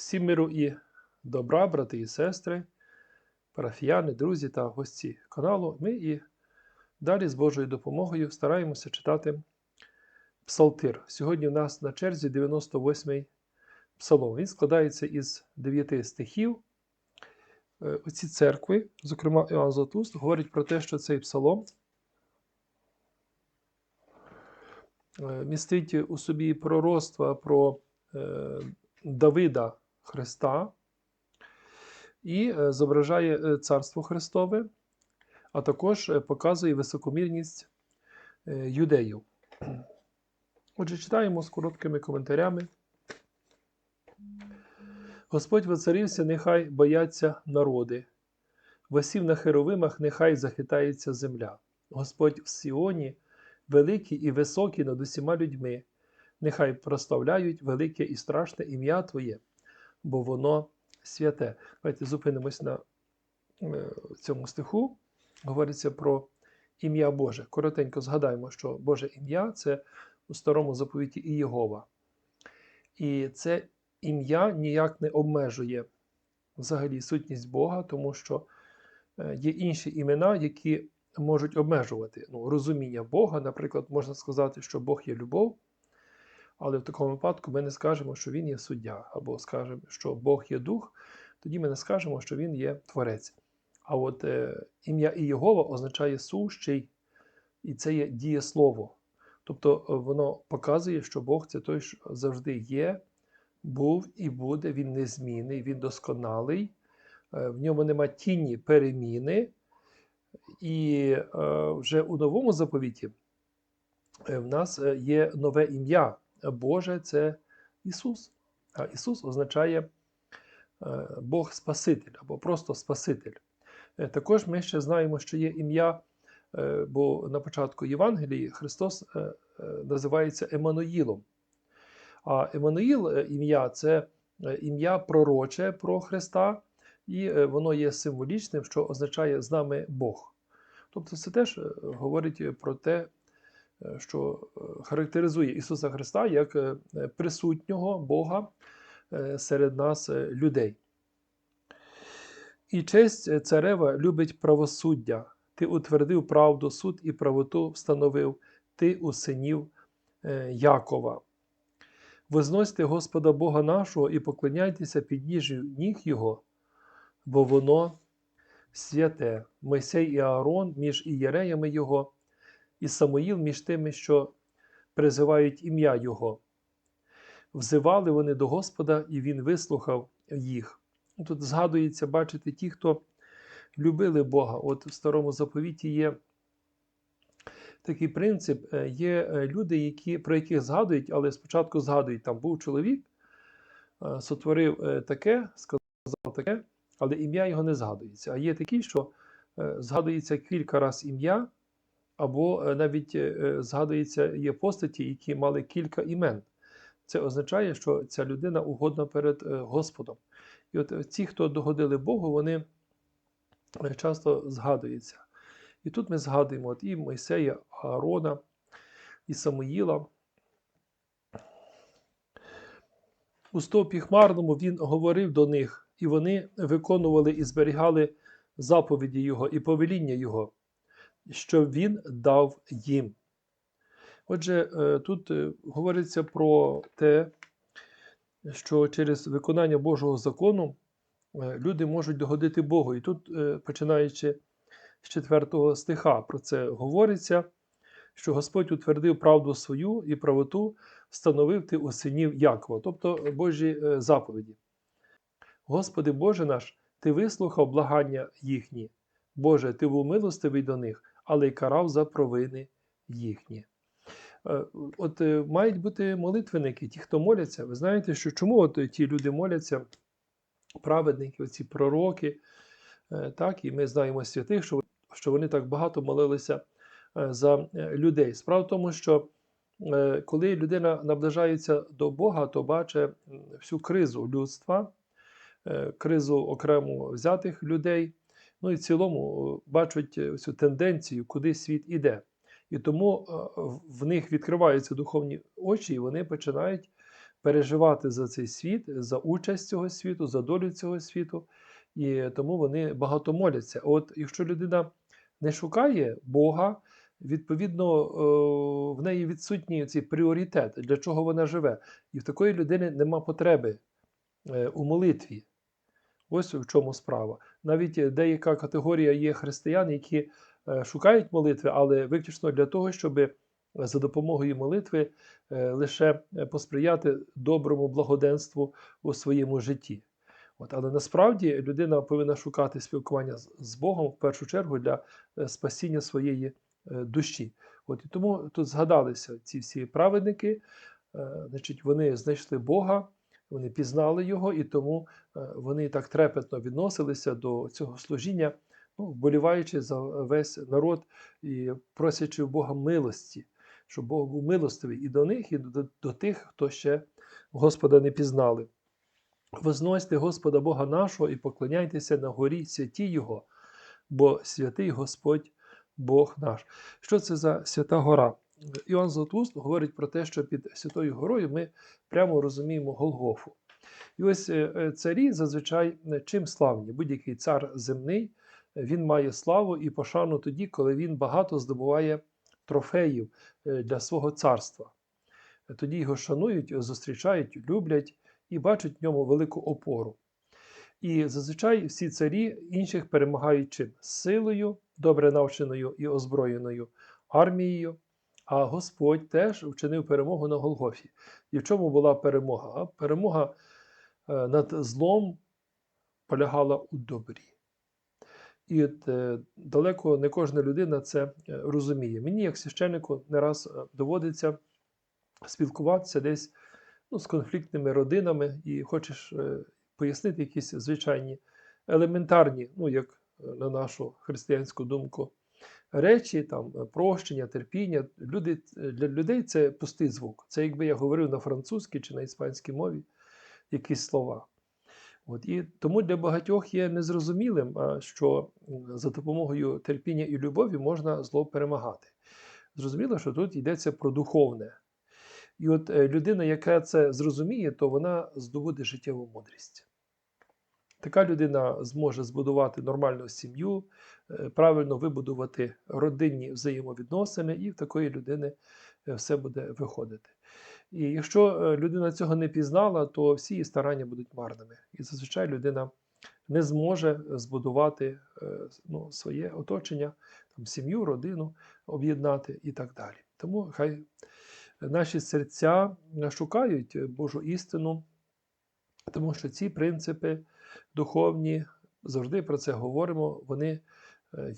Всім миру і добра, брати і сестри, парафіяни, друзі та гості каналу. Ми і далі з Божою допомогою стараємося читати Псалтир. Сьогодні у нас на черзі 98-й псалом. Він складається із 9 стихів. Е, Оці церкви, зокрема Іоанн Златуст, говорить про те, що цей псалом е, містить у собі пророцтва про е, Давида Христа і е, зображає е, Царство Христове, а також е, показує високомірність юдеїв. Отже, читаємо з короткими коментарями. Господь воцарився, нехай бояться народи. Восів на херовимах, нехай захитається земля. Господь в Сіоні, великий і високий над усіма людьми, нехай прославляють велике і страшне ім'я Твоє, бо воно святе. Давайте зупинимось на е, цьому стиху. Говориться про ім'я Боже. Коротенько згадаємо, що Боже ім'я це у старому заповіті і Єгова. І це ім'я ніяк не обмежує взагалі сутність Бога, тому що е, є інші імена, які можуть обмежувати ну, розуміння Бога. Наприклад, можна сказати, що Бог є любов, але в такому випадку ми не скажемо, що Він є суддя, або скажемо, що Бог є дух, тоді ми не скажемо, що Він є творець. А от е, ім'я Ієгова означає сущий, і це є дієслово. Тобто е, воно показує, що Бог це той, що завжди є, був і буде, він незмінний, він досконалий, е, в ньому нема тіні переміни. І е, вже у новому заповіті в нас є нове ім'я Боже це Ісус. А Ісус означає е, Бог Спаситель або просто Спаситель. Е, Також ми ще знаємо, що є ім'я, е, бо на початку Євангелії Христос називається Еммануїлом. А Еммануїл ім'я це ім'я пророче про Христа, і воно є символічним, що означає з нами Бог. Тобто це теж говорить про те, що е, характеризує Ісуса Христа як е, е, присутнього Бога е, серед нас е, людей. І честь е, царева любить правосуддя. Ти утвердив правду, суд і правоту встановив, ти у синів е, Якова. Возносьте Господа Бога нашого і поклоняйтеся під ніжю ніг Його, бо воно святе. Мойсей і Аарон між ієреями Його, і Самуїл між тими, що призивають ім'я Його. Взивали вони до Господа, і Він вислухав їх. Тут згадується, бачите, ті, хто любили Бога. От в старому заповіті є такий принцип. е, Є е, люди, які, про яких згадують, але спочатку згадують, там був чоловік, е, сотворив таке, сказав таке, але ім'я його не згадується. А є такі, що згадується кілька разів ім'я, або е, навіть е, е, згадується є постаті, які мали кілька імен. Це означає, що ця людина угодна перед Господом. І от ті, хто догодили Богу, вони часто згадуються. І тут ми згадуємо от і Мойсея, Аарона, і Самуїла. У стовпі хмарному він говорив до них, і вони виконували і зберігали заповіді Його і повеління Його, що він дав їм. Отже, е, тут е, говориться про те, що через виконання Божого закону е, люди можуть догодити Богу. І тут, починаючи з 4 стиха, про це говориться, що Господь утвердив правду свою і правоту встановив ти у синів Якова, тобто Божі заповіді. Господи Боже наш, Ти вислухав благання їхні. Боже, Ти був милостивий до них, але й карав за провини їхні. Е, От е, мають бути молитвенники, ті, хто моляться. Ви знаєте, що чому от ті люди моляться, праведники, оці пророки, е, так, і ми знаємо святих, що, що вони так багато молилися за людей. Справа в тому, що коли людина наближається до Бога, то бачить всю кризу людства, кризу окремо взятих людей, ну і в цілому е, бачать е, цю тенденцію, куди світ іде. І тому е, в них відкриваються духовні очі, і вони починають переживати за цей світ, за участь цього світу, за долю цього світу, і тому вони багато моляться. От якщо людина не шукає Бога, відповідно, в неї відсутній цей пріоритет, для чого вона живе. І в такої людини нема потреби у молитві. Ось в чому справа. Навіть е, деяка категорія є християн, які е, шукають молитви, але виключно для того, щоб за допомогою молитви е, лише е, посприяти доброму благоденству у своєму житті. От, але насправді людина повинна шукати спілкування з- Богом в першу чергу для е, спасіння своєї е, душі. От, і тому тут згадалися ці всі праведники, е, значить, вони знайшли Бога, вони пізнали Його, і тому е, вони так трепетно відносилися до цього служіння, ну, вболіваючи за весь народ і просячи у Бога милості, щоб Бог був милостивий і до них, і до, до тих, хто ще Господа не пізнали. Возносьте Господа Бога нашого і поклоняйтеся на горі святі Його, бо святий Господь Бог наш. Що це за свята гора? Іоанн Златоуст говорить про те, що під Святою Горою ми прямо розуміємо Голгофу. І ось е, е, царі зазвичай е, чим славні? Будь-який цар земний, він має славу і пошану тоді, коли він багато здобуває трофеїв для свого царства. Тоді його шанують, зустрічають, люблять і бачать в ньому велику опору. І зазвичай всі царі інших перемагають чим? Силою, добре навченою і озброєною армією. А Господь теж вчинив перемогу на Голгофі. І в чому була перемога? Перемога е, над злом полягала у добрі. І от, е, далеко не кожна людина це е, розуміє. Мені, як священнику, не раз доводиться спілкуватися десь ну, з конфліктними родинами, і хочеш пояснити якісь звичайні елементарні, ну як на нашу християнську думку, речі, там е, прощення, терпіння. Люди, е, для людей це пустий звук. Це якби я говорив на французькій чи на іспанській мові якісь слова. От, і тому для багатьох є незрозумілим, що за допомогою терпіння і любові можна зло перемагати. Зрозуміло, що тут йдеться про духовне. І от е, людина, яка це зрозуміє, то вона здобуде життєву мудрість. Така людина зможе збудувати нормальну сім'ю, е, правильно вибудувати родинні взаємовідносини, і в такої людини е, все буде виходити. І якщо е, людина цього не пізнала, то всі її старання будуть марними. І зазвичай людина не зможе збудувати ну, своє оточення, там, сім'ю, родину об'єднати і так далі. Тому хай наші серця шукають Божу істину, тому що ці принципи духовні, завжди про це говоримо, вони е,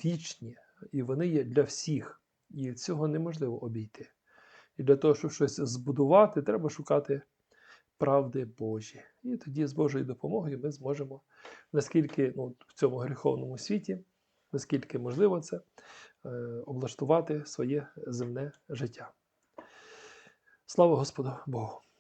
вічні і вони є для всіх. І цього неможливо обійти. І для того, щоб щось збудувати, треба шукати правди Божі. І тоді з Божою допомогою ми зможемо, наскільки ну, в цьому гріховному світі, наскільки можливо це, е, облаштувати своє земне життя. Слава Господу Богу!